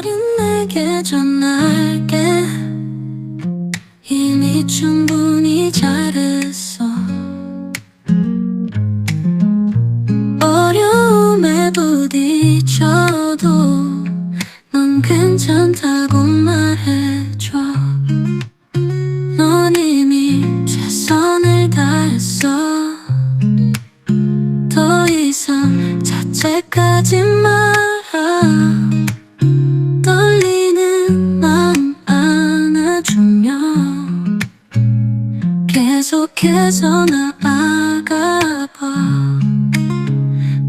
어린 내게 전할게. 이미 충분히 잘했어. 어려움에 부딪혀도 넌 괜찮다고 말해줘. 넌 이미 최선을 다했어. 더 이상 자책하지 마 계속 나아가봐.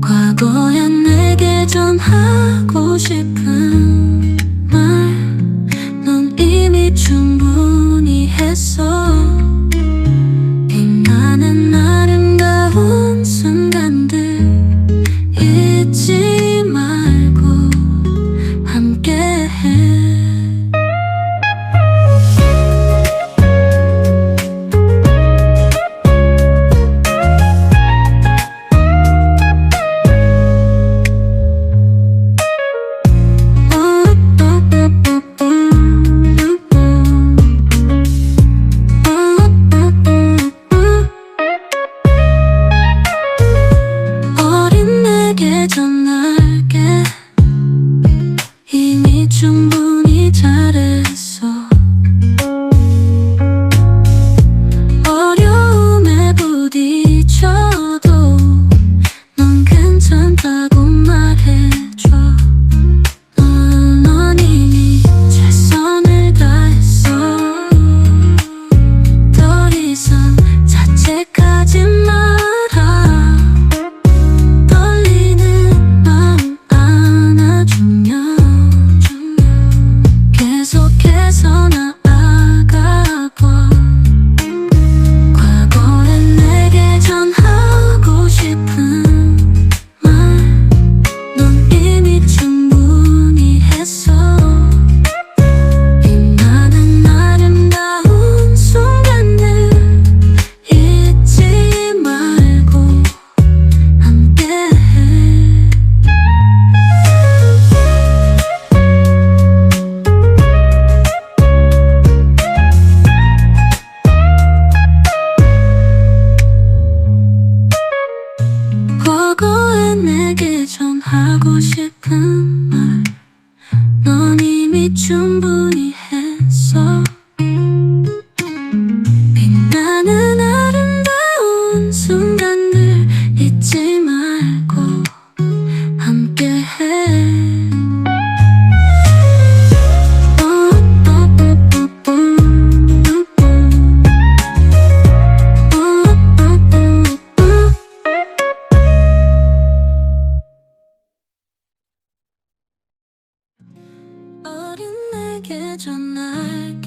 과거엔 내게 전하고 싶어 깨져 날